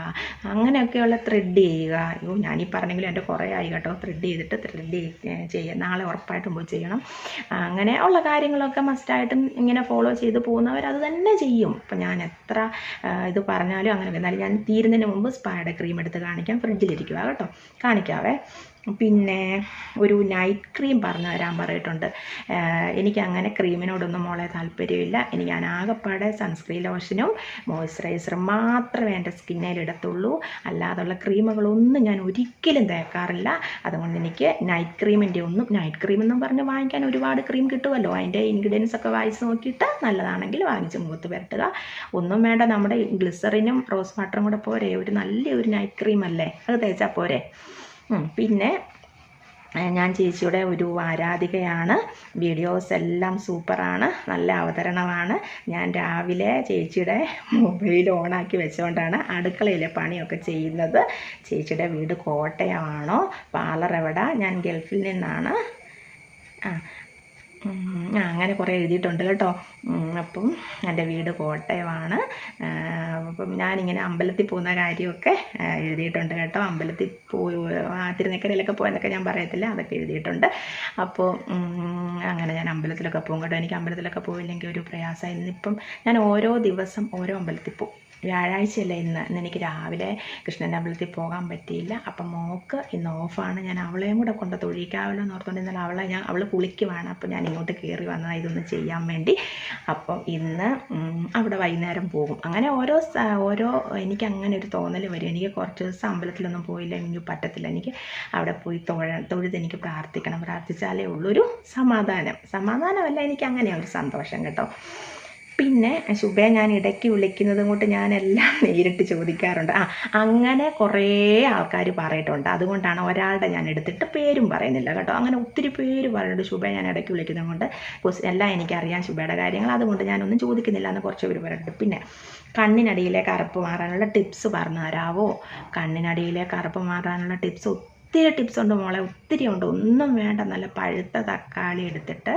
അങ്ങനെയൊക്കെയുള്ള ത്രെഡ് ചെയ്യുക. അയ്യോ ഞാനീ പറഞ്ഞെങ്കിലും എന്റെ കുറേ ആയി കേട്ടോ. ത്രെഡ് ചെയ്തിട്ട് ത്രെഡ് ചെയ്യുക നാളെ ഉറപ്പായിട്ടും പോയി ചെയ്യണം. അങ്ങനെ ഉള്ള കാര്യങ്ങളൊക്കെ മസ്റ്റായിട്ടും ഇങ്ങനെ ഫോളോ ചെയ്ത് പോകുന്നവർ അത് തന്നെ ചെയ്യും. അപ്പം ഞാൻ എത്ര ഇത് പറഞ്ഞാലും അങ്ങനെ എന്നാലും ഞാൻ തീരുന്നതിന് മുമ്പ് സ്പായുടെ ക്രീം എടുത്ത് കാണിക്കാം. ഫ്രിഡ്ജിലിരിക്കുക കേട്ടോ. കാണിക്കാവേ. പിന്നെ ഒരു നൈറ്റ് ക്രീം പറഞ്ഞു തരാൻ പറഞ്ഞിട്ടുണ്ട്. എനിക്കങ്ങനെ ക്രീമിനോടൊന്നും മോളെ താല്പര്യമില്ല. എനിക്ക് ആകെപ്പാടെ സൺസ്ക്രീൻ ലോഷനും മോയ്സ്ചറൈസറും മാത്രമേ എന്റെ സ്കിന്നിൽ ഇടത്തുള്ളൂ അല്ലാതുള്ള ക്രീമുകളൊന്നും ഞാൻ ഒരിക്കലും തേക്കാറില്ല. അതുകൊണ്ട് എനിക്ക് നൈറ്റ് ക്രീമിന്റെ ഒന്നും നൈറ്റ് ക്രീം എന്നും പറഞ്ഞ് വാങ്ങിക്കാൻ ഒരുപാട് ക്രീം കിട്ടുമല്ലോ അതിന്റെ ഇൻഗ്രീഡിയൻസ് ഒക്കെ വായിച്ച് നോക്കിയിട്ട് നല്ലതാണെങ്കിൽ വാങ്ങിച്ച് മുഖത്ത് പുരട്ടുക. ഒന്നും വേണ്ട നമ്മുടെ ഗ്ലിസറിനും റോസ് വാട്ടറും കൂടെ പോരെ. ഒരു നല്ലൊരു നൈറ്റ് ക്രീം അല്ലേ? അത് തേച്ചാൽ പോരെ? പിന്നെ ഞാൻ ചേച്ചിയുടെ ഒരു ആരാധികയാണ്. വീഡിയോസ് എല്ലാം സൂപ്പറാണ്. നല്ല അവതരണമാണ്. ഞാൻ രാവിലെ ചേച്ചിയുടെ മൊബൈൽ ഓണാക്കി വെച്ചുകൊണ്ടാണ് അടുക്കളയിലെ പണിയൊക്കെ ചെയ്യുന്നത്. ചേച്ചിയുടെ വീട് കോട്ടയമാണോ? പാർലർ എവിടെ ഞാൻ ഗൾഫിൽ നിന്നാണ്. ആ അങ്ങനെ കുറേ എഴുതിയിട്ടുണ്ട് കേട്ടോ. അപ്പം എന്റെ വീട് കോട്ടയമാണ്. അപ്പം ഞാനിങ്ങനെ അമ്പലത്തിൽ പോകുന്ന കാര്യമൊക്കെ എഴുതിയിട്ടുണ്ട് കേട്ടോ. അമ്പലത്തിൽ പോയി തിരുനക്കരയിലൊക്കെ പോയെന്നൊക്കെ ഞാൻ പറയത്തില്ല അതൊക്കെ എഴുതിയിട്ടുണ്ട്. അപ്പോൾ അങ്ങനെ ഞാൻ അമ്പലത്തിലൊക്കെ പോകും കേട്ടോ. എനിക്ക് അമ്പലത്തിലൊക്കെ പോയില്ലെങ്കിൽ ഒരു പ്രയാസമായിരുന്നു. ഇപ്പം ഞാൻ ഓരോ ദിവസം ഓരോ അമ്പലത്തിൽ പോകും. വ്യാഴാഴ്ചയല്ലേ ഇന്ന്. ഇന്ന് എനിക്ക് രാവിലെ കൃഷ്ണന്റെ അമ്പലത്തിൽ പോകാൻ പറ്റിയില്ല. അപ്പം മോക്ക് ഇന്ന് ഓഫാണ്. ഞാൻ അവളെയും കൂടെ കൊണ്ട് തൊഴിക്കാമല്ലോ എന്ന് ഓർത്തുകൊണ്ട് ഇന്നലെ അവളെ ഞാൻ അവൾ കുളിക്കുവാണ്. അപ്പം ഞാൻ ഇങ്ങോട്ട് കയറി വന്നതാണ് ഇതൊന്ന് ചെയ്യാൻ വേണ്ടി. അപ്പോൾ ഇന്ന് അവിടെ വൈകുന്നേരം പോകും. അങ്ങനെ ഓരോ ഓരോ എനിക്ക് അങ്ങനെ ഒരു തോന്നൽ വരും. എനിക്ക് കുറച്ച് ദിവസം അമ്പലത്തിലൊന്നും പോയില്ല. എനിക്ക് പറ്റത്തില്ല. എനിക്ക് അവിടെ പോയി തൊഴ തൊഴുത് എനിക്ക് പ്രാർത്ഥിക്കണം. പ്രാർത്ഥിച്ചാലേ ഉള്ളൊരു സമാധാനം. സമാധാനമല്ല എനിക്ക് അങ്ങനെയാണ് ഒരു സന്തോഷം കേട്ടോ. പിന്നെ ശുഭയെ ഞാൻ ഇടയ്ക്ക് വിളിക്കുന്നതും കൊണ്ട് ഞാനെല്ലാം നേരിട്ട് ചോദിക്കാറുണ്ട്. ആ അങ്ങനെ കുറേ ആൾക്കാർ പറയിട്ടുണ്ട്. അതുകൊണ്ടാണ് ഒരാളുടെ ഞാൻ എടുത്തിട്ട് പേരും പറയുന്നില്ല കേട്ടോ. അങ്ങനെ ഒത്തിരി പേര് പറയുന്നുണ്ട്. ശുഭയെ ഞാൻ ഇടയ്ക്ക് വിളിക്കുന്നത് കൊണ്ട് എല്ലാം എനിക്കറിയാം ശുഭയുടെ കാര്യങ്ങൾ. അതുകൊണ്ട് ഞാനൊന്നും ചോദിക്കുന്നില്ല എന്ന് കുറച്ച് പേര് പറയുന്നുണ്ട്. പിന്നെ കണ്ണിനടിയിലെ കറുപ്പ് മാറാനുള്ള ടിപ്സ് പറഞ്ഞു തരാവോ? കണ്ണിനടിയിലെ കറുപ്പ് മാറാനുള്ള ടിപ്സ് ഒത്തിരി ടിപ്സ് ഉണ്ട് മോളെ ഒത്തിരി ഉണ്ട്. ഒന്നും വേണ്ട. നല്ല പഴുത്ത തക്കാളി എടുത്തിട്ട്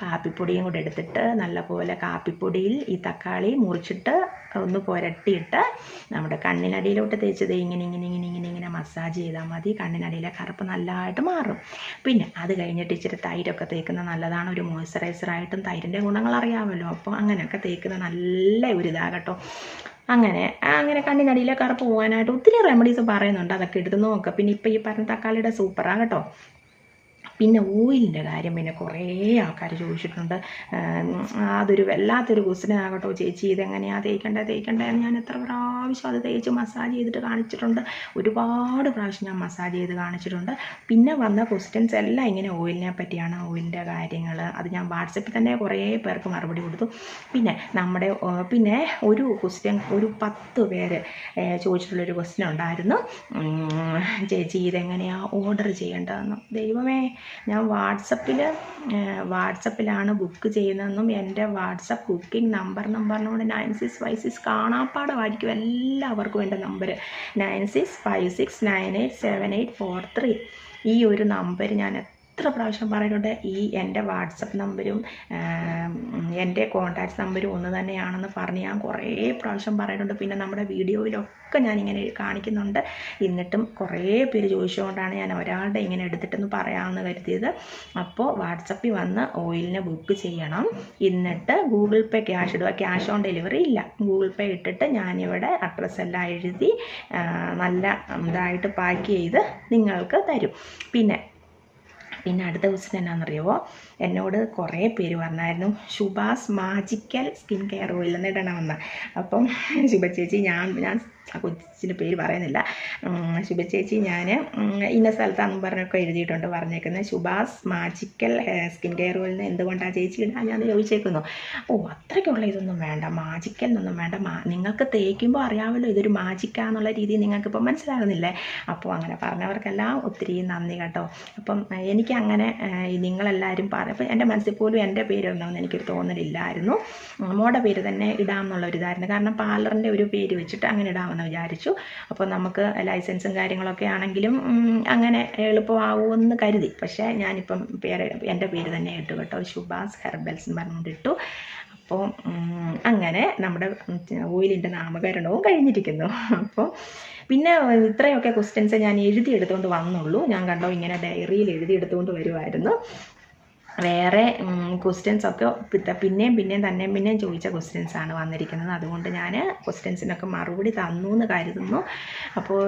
കാപ്പിപ്പൊടിയും കൂടെ എടുത്തിട്ട് നല്ലപോലെ കാപ്പിപ്പൊടിയിൽ ഈ തക്കാളി മുറിച്ചിട്ട് ഒന്ന് പുരട്ടിയിട്ട് നമ്മുടെ കണ്ണിനടിയിലോട്ട് തേച്ചത് ഇങ്ങനെ ഇങ്ങനെ ഇങ്ങനെ ഇങ്ങനെ ഇങ്ങനെ മസാജ് ചെയ്താൽ മതി. കണ്ണിനടിയിലെ കറുപ്പ് നല്ലതായിട്ട് മാറും. പിന്നെ അത് കഴിഞ്ഞിട്ട് ഇച്ചിരി തൈരൊക്കെ തേക്കുന്നത് നല്ലതാണ്. ഒരു മോയ്സ്ചറൈസറായിട്ടും തൈരിന്റെ ഗുണങ്ങൾ അറിയാമല്ലോ. അപ്പോൾ അങ്ങനെയൊക്കെ തേക്കുന്നത് നല്ല ഒരു ഇതാകട്ടോ അങ്ങനെ അങ്ങനെ കണ്ണിനടിയിലെ കറുപ്പ് പോകാനായിട്ട് ഒത്തിരി റെമഡീസ് പറയുന്നുണ്ട്. അതൊക്കെ എടുത്ത് നോക്കുക പിന്നെ ഇപ്പം ഈ പറഞ്ഞ തക്കാളിയുടെ സൂപ്പറാണ് കേട്ടോ. പിന്നെ ഓയിലിന്റെ കാര്യം പിന്നെ കുറേ ആൾക്കാർ ചോദിച്ചിട്ടുണ്ട്. അതൊരു വല്ലാത്തൊരു കുസിനാകട്ടോ ചേച്ചി. ഇതെങ്ങനെയാണ് തേക്കേണ്ടത് എന്ന് ഞാൻ എത്ര പ്രാവശ്യം അത് തേച്ച് മസാജ് ചെയ്തിട്ട് കാണിച്ചിട്ടുണ്ട്. ഒരുപാട് പ്രാവശ്യം ഞാൻ മസാജ് ചെയ്ത് കാണിച്ചിട്ടുണ്ട്. പിന്നെ വന്ന ക്വസ്റ്റ്യൻസ് എല്ലാം ഇങ്ങനെ ഓയിലിനെ പറ്റിയാണ് ഓയിലിന്റെ കാര്യങ്ങൾ അത് ഞാൻ വാട്സപ്പിൽ തന്നെ കുറേ പേർക്ക് മറുപടി കൊടുത്തു. പിന്നെ നമ്മുടെ പിന്നെ ഒരു ക്വസ്റ്റ്യൻ ഒരു പത്ത് പേര് ചോദിച്ചിട്ടുള്ളൊരു ക്വസ്റ്റ്യൻ ഉണ്ടായിരുന്നു. ചേച്ചി ഇതെങ്ങനെയാണ് ഓർഡർ ചെയ്യേണ്ടതെന്ന്. ദൈവമേ ഞാൻ വാട്സപ്പിൽ വാട്സപ്പിലാണ് ബുക്ക് ചെയ്യുന്നതെന്നും എന്റെ വാട്സപ്പ് ബുക്കിംഗ് നമ്പർ എന്നും പറഞ്ഞുകൊണ്ട് നയൻ സിക്സ് ഫൈവ് സിക്സ് കാണാപ്പാടമായിരിക്കും എല്ലാവർക്കും എന്റെ number nine six five six nine eight seven eight four three. ഈ ഒരു നമ്പർ ഞാൻ എത്ര പ്രാവശ്യം പറയുന്നുണ്ട്? ഈ എന്റെ വാട്സപ്പ് നമ്പരും എന്റെ കോൺടാക്ട്സ് നമ്പരും ഒന്ന് തന്നെയാണെന്ന് പറഞ്ഞ് ഞാൻ കുറേ പ്രാവശ്യം പറയുന്നുണ്ട്. പിന്നെ നമ്മുടെ വീഡിയോയിലൊക്കെ ഞാനിങ്ങനെ കാണിക്കുന്നുണ്ട്. എന്നിട്ടും കുറേ പേര് ചോദിച്ചുകൊണ്ടാണ് ഞാൻ ഒരാളുടെ ഇങ്ങനെ എടുത്തിട്ടെന്ന് പറയാമെന്ന് കരുതിയത്. അപ്പോൾ വാട്സപ്പിൽ വന്ന് ഓയിലിനെ ബുക്ക് ചെയ്യണം. എന്നിട്ട് ഗൂഗിൾ പേ ക്യാഷ് ഇടുക. ക്യാഷ് ഓൺ ഡെലിവറി ഇല്ല. ഗൂഗിൾ പേ ഇട്ടിട്ട് ഞാനിവിടെ അഡ്രസ്സ് എല്ലാം എഴുതി നല്ല ഇതായിട്ട് പാക്ക് ചെയ്ത് നിങ്ങൾക്ക് തരും. പിന്നെ പിന്നെ അടുത്ത ക്വസ്റ്റ്യൻ എന്നാണെന്നറിയുമോ എന്നോട് കുറേ പേര് പറഞ്ഞായിരുന്നു Shubha's magical skin care oil എന്ന് ഇടണമെന്ന് അപ്പം ശുഭ ചേച്ചി ഞാൻ ഞാൻ ആ കൊച്ചിന്റെ പേര് പറയുന്നില്ല. ശുഭ ചേച്ചി ഞാൻ ഇന്ന സ്ഥലത്താണെന്നും പറഞ്ഞൊക്കെ എഴുതിയിട്ടുണ്ട് പറഞ്ഞേക്കുന്നത്. Shubha's magical skin care oil എന്തുകൊണ്ടാണ് ചേച്ചി ഇടാൻ ഞാൻ ചോദിച്ചേക്കുന്നു. ഓ അത്രയ്ക്കുള്ള ഇതൊന്നും വേണ്ട. മാജിക്കൽ എന്നൊന്നും വേണ്ട. നിങ്ങൾക്ക് തേക്കുമ്പോൾ അറിയാമല്ലോ ഇതൊരു മാജിക്കാന്നുള്ള രീതി നിങ്ങൾക്ക് ഇപ്പം മനസ്സിലാകുന്നില്ലേ? അപ്പോൾ അങ്ങനെ പറഞ്ഞവർക്കെല്ലാം ഒത്തിരി നന്ദി കേട്ടോ. അപ്പം എനിക്കങ്ങനെ നിങ്ങളെല്ലാവരും പറ എന്റെ മനസ്സിൽ പോലും എന്റെ പേര് ഉണ്ടാവുമെന്ന് എനിക്കൊരു തോന്നലില്ലായിരുന്നു. മോടെ പേര് തന്നെ ഇടാമെന്നുള്ള ഒരു ഇതായിരുന്നു കാരണം പാർലറിന്റെ ഒരു പേര് വെച്ചിട്ട് അങ്ങനെ ഇടാമെന്ന് വിചാരിച്ചു. അപ്പോൾ നമുക്ക് ലൈസൻസും കാര്യങ്ങളൊക്കെ ആണെങ്കിലും അങ്ങനെ എളുപ്പമാവുമെന്ന് കരുതി. പക്ഷേ ഞാനിപ്പം പേര് എന്റെ പേര് തന്നെ ഇട്ടു കേട്ടോ. ശുഭാസ് ഹെർബൽസ് എന്ന് പറഞ്ഞുകൊണ്ട് ഇട്ടു. അപ്പോൾ അങ്ങനെ നമ്മുടെ ഓയിലിന്റെ നാമകരണവും കഴിഞ്ഞിരിക്കുന്നു. അപ്പോൾ പിന്നെ ഇത്രയൊക്കെ ക്വസ്റ്റ്യൻസ് ഞാൻ എഴുതിയെടുത്തുകൊണ്ട് വന്നുള്ളൂ. ഞാൻ കണ്ടോ ഇങ്ങനെ ഡയറിയിൽ എഴുതിയെടുത്തുകൊണ്ട് വരുമായിരുന്നു വേറെ ക്വസ്റ്റ്യൻസ് ഒക്കെ പിന്നെയും പിന്നെയും തന്നെയും പിന്നെയും ചോദിച്ച ക്വസ്റ്റ്യൻസ് ആണ് വന്നിരിക്കുന്നത്. അതുകൊണ്ട് ഞാൻ ക്വസ്റ്റ്യൻസിനൊക്കെ മറുപടി തന്നു എന്ന് കരുതുന്നു അപ്പോൾ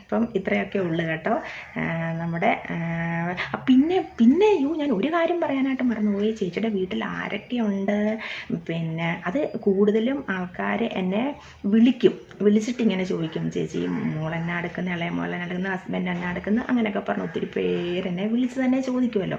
ഇപ്പം ഇത്രയൊക്കെ ഉള്ളു കേട്ടോ. നമ്മുടെ പിന്നെ പിന്നെ യു ഞാൻ ഒരു കാര്യം പറയാനായിട്ട് മറന്നുപോയി. ചേച്ചിയുടെ വീട്ടിൽ ആരൊക്കെയുണ്ട്? പിന്നെ അത് കൂടുതലും ആൾക്കാർ എന്നെ വിളിക്കും. വിളിച്ചിട്ട് ഇങ്ങനെ ചോദിക്കും. ചേച്ചി മോളെന്നെ അടുക്കുന്ന ഇളയ മോളെന്നെ അടുക്കുന്ന ഹസ്ബൻഡ് എന്നെ അടുക്കുന്ന അങ്ങനെയൊക്കെ പറഞ്ഞ് ഒത്തിരി പേരെന്നെ വിളിച്ച് തന്നെ ചോദിക്കുമല്ലോ.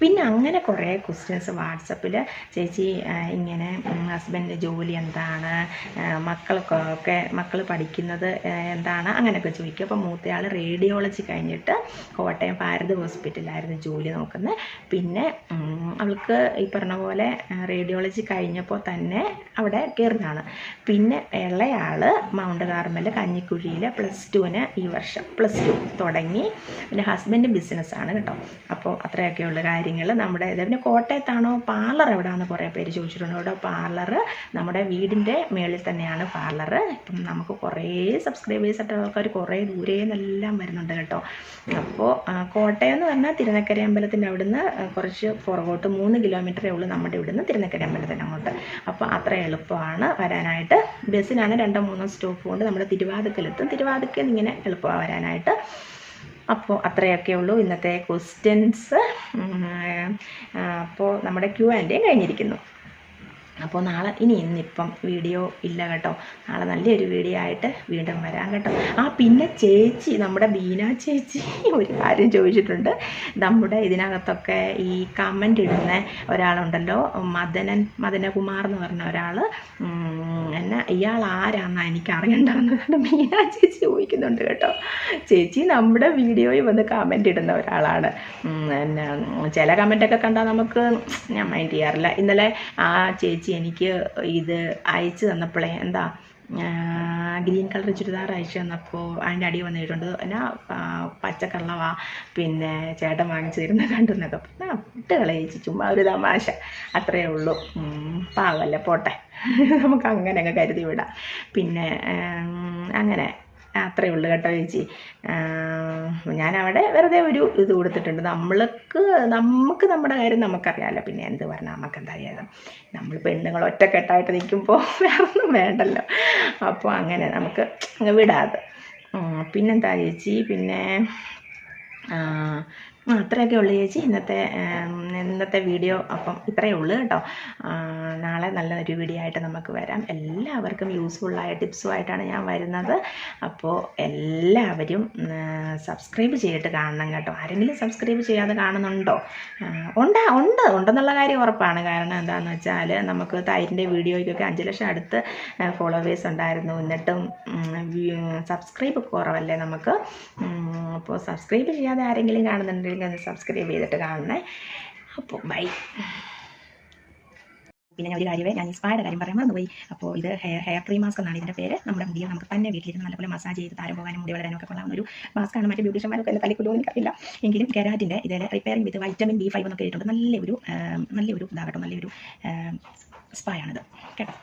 പിന്നെ അങ്ങനെ കുറേ ക്വസ്റ്റ്യൻസ് വാട്സപ്പിൽ ചേച്ചി ഇങ്ങനെ ഹസ്ബൻഡ് ജോലി എന്താണ് മക്കൾക്കൊക്കെ മക്കൾ പഠിക്കുന്നത് എന്താണ് അങ്ങനെയൊക്കെ ചോദിക്കും. അപ്പോൾ മൂത്തയാൾ റേഡിയോളജി കഴിഞ്ഞിട്ട് കോട്ടയം ഭാരത് ഹോസ്പിറ്റലായിരുന്നു ജോലി നോക്കുന്നത് പിന്നെ അവൾക്ക് ഈ പറഞ്ഞ പോലെ റേഡിയോളജി കഴിഞ്ഞപ്പോൾ തന്നെ അവിടെ കയറുന്നതാണ് പിന്നെ ഇളയാൾ മൗണ്ട് കാർമൽ കഞ്ഞിക്കുഴിയിൽ പ്ലസ് ടുവിന് ഈ വർഷം പ്ലസ് ടു തുടങ്ങി. പിന്നെ ഹസ്ബൻഡ് ബിസിനസ്സാണ് കേട്ടോ. അപ്പോൾ അത്രയൊക്കെയുള്ള കാര്യങ്ങൾ നമ്മുടെ ഇത് പിന്നെ കോട്ടയത്താണോ? പാർലർ എവിടെയാണെന്ന് കുറേ പേര് ചോദിച്ചിട്ടുണ്ട്. അവിടെ പാർലർ നമ്മുടെ വീടിന്റെ മേളിൽ തന്നെയാണ് പാർലർ. ഇപ്പം നമുക്ക് കുറേ സബ്സ്ക്രൈബേഴ്സ് ആയിട്ട് ആൾക്കാർ കുറേ ദൂരെ നിന്നെല്ലാം വരുന്നുണ്ട് കേട്ടോ. അപ്പോൾ കോട്ടയം എന്ന് പറഞ്ഞാൽ തിരുനക്കര അമ്പലത്തിന്റെ അവിടുന്ന് കുറച്ച് പുറകോട്ട് മൂന്ന് കിലോമീറ്ററേ ഉള്ളൂ നമ്മുടെ ഇവിടുന്ന് തിരുനക്കര അമ്പലത്തിന്റെ അങ്ങോട്ട്. അപ്പോൾ അത്ര എളുപ്പമാണ് വരാനായിട്ട്. ബസ്സിനാണ് രണ്ടോ മൂന്നോ സ്റ്റോപ്പ് കൊണ്ട് നമ്മുടെ തിരുവാതുക്കലെത്തും തിരുവാതുക്കൽ ഇങ്ങനെ എളുപ്പമാണ് വരാനായിട്ട്. അപ്പോൾ അത്രയൊക്കെ ഉള്ളൂ ഇന്നത്തെ ക്വസ്റ്റ്യൻസ് അപ്പോൾ നമ്മുടെ ക്യൂ ആൻഡേയും കഴിഞ്ഞിരിക്കുന്നു. അപ്പോൾ നാളെ ഇനി ഇന്നിപ്പം വീഡിയോ ഇല്ല കേട്ടോ. നാളെ നല്ലൊരു വീഡിയോ ആയിട്ട് വീണ്ടും വരാം കേട്ടോ. ആ പിന്നെ ചേച്ചി നമ്മുടെ ബീന ചേച്ചി ഒരു കാര്യം ചോദിച്ചിട്ടുണ്ട്. നമ്മുടെ ഇതിനകത്തൊക്കെ ഈ കമന്റ് ഇടുന്ന ഒരാളുണ്ടല്ലോ മദനൻ മദനകുമാർ എന്ന് പറഞ്ഞ ഒരാൾ എന്നെ ഇയാൾ ആരാന്നാ എനിക്ക് അറിയണ്ടെന്ന് ബീന ചേച്ചി ചോദിക്കുന്നുണ്ട് കേട്ടോ. ചേച്ചി നമ്മുടെ വീഡിയോയിൽ വന്ന് കമന്റ് ഇടുന്ന ഒരാളാണ്. എന്നാ ചില കമന്റൊക്കെ കണ്ടാൽ നമുക്ക് ഞാൻ മൈൻഡ് ചെയ്യാറില്ല. ഇന്നലെ ആ ചേച്ചി എനിക്ക് ഇത് അയച്ചു തന്നപ്പോഴേ എന്താ ഗ്രീൻ കളർ ചുരിദാർ അയച്ചു തന്നപ്പോൾ അതിന്റെ അടി വന്നിട്ടുണ്ട്. എന്നാ പച്ച പച്ചക്കള്ളവാ പിന്നെ ചേട്ടൻ വാങ്ങിച്ചു തരുന്ന കണ്ടു എന്നൊക്കെ പറഞ്ഞാൽ ഇട്ട് ചുമ്മാ ഒരു തമാശ. അത്രയേ ഉള്ളൂ. പാവല്ലേ പോട്ടെ. നമുക്ക് അങ്ങനെ അങ്ങ് കരുതി വിടാം. പിന്നെ അങ്ങനെ. അത്രയേ ഉള്ളൂ കേട്ടോ ചേച്ചി. ഞാൻ അവിടെ വെറുതെ ഒരു ഇത് കൊടുത്തിട്ടുണ്ട്. നമ്മൾക്ക് നമുക്ക് നമ്മുടെ കാര്യം നമുക്കറിയാമല്ലോ പിന്നെ എന്ത് പറഞ്ഞാൽ നമുക്ക് എന്തായാലും നമ്മൾ പെണ്ണുങ്ങൾ ഒറ്റക്കെട്ടായിട്ട് നിൽക്കുമ്പോൾ വേറെ ഒന്നും വേണ്ടല്ലോ. അപ്പോൾ അങ്ങനെ നമുക്ക് വിടാതെ. പിന്നെന്താ ചേച്ചി? പിന്നെ അത്രയൊക്കെ ഉള്ളു ചേച്ചി. ഇന്നത്തെ ഇന്നത്തെ വീഡിയോ അപ്പം ഇത്രയേ ഉള്ളൂ കേട്ടോ. നാളെ നല്ലൊരു വീഡിയോ ആയിട്ട് നമുക്ക് വരാം. എല്ലാവർക്കും യൂസ്ഫുള്ളായ ടിപ്സുമായിട്ടാണ് ഞാൻ വരുന്നത്. അപ്പോൾ എല്ലാവരും സബ്സ്ക്രൈബ് ചെയ്തിട്ട് കാണണം കേട്ടോ. ആരെങ്കിലും സബ്സ്ക്രൈബ് ചെയ്യാതെ കാണുന്നുണ്ടോ? ഉണ്ട് ഉണ്ട്. ഉണ്ടെന്നുള്ള കാര്യം ഉറപ്പാണ്. കാരണം എന്താണെന്ന് വെച്ചാൽ നമുക്ക് തൈരിന്റെ വീഡിയോയ്ക്കൊക്കെ അഞ്ച് ലക്ഷം അടുത്ത് ഫോളോവേഴ്സ് ഉണ്ടായിരുന്നു. എന്നിട്ടും സബ്സ്ക്രൈബ് കുറവല്ലേ നമുക്ക്? അപ്പോൾ സബ്സ്ക്രൈബ് ചെയ്യാതെ ആരെങ്കിലും കാണുന്നുണ്ടെങ്കിൽ ഒന്ന് സബ്സ്ക്രൈബ് ചെയ്തിട്ട് കാണണേ. അപ്പോൾ ബൈ പിന്നെ ഒരു കാര്യമേ ഞാൻ ഇൻസ്പയർഡ് കാര്യം പറയാൻ മറന്നുപോയി. അപ്പോൾ ഇത് ഹെയർ ഹെയർ ക്രീം മാസ്ക് എന്നാണ് ഇതിന്റെ പേര്. നമ്മുടെ മുടിയെ നമുക്ക് തന്നെ വീട്ടിലിരുന്ന് നല്ലപോലെ മസാജ് ചെയ്ത് താരം പോകാനും മുടി വളരാനും ഒക്കെ കൊള്ളാവുന്ന ഒരു മാസ്കാണ് മറ്റേ ബ്യൂട്ടീഷ്യന്മാരൊക്കെ എന്നെ തലക്കുള്ളൂ എനിക്കറിയില്ല. എങ്കിലും കെരാറ്റിന്റെ ഇതിൽ repairing with vitamin B five എന്നൊക്കെ ആയിട്ടുണ്ട് നല്ലൊരു നല്ലൊരു ഇതാകട്ടോ നല്ലൊരു സ്പായാണിത് കേട്ടോ?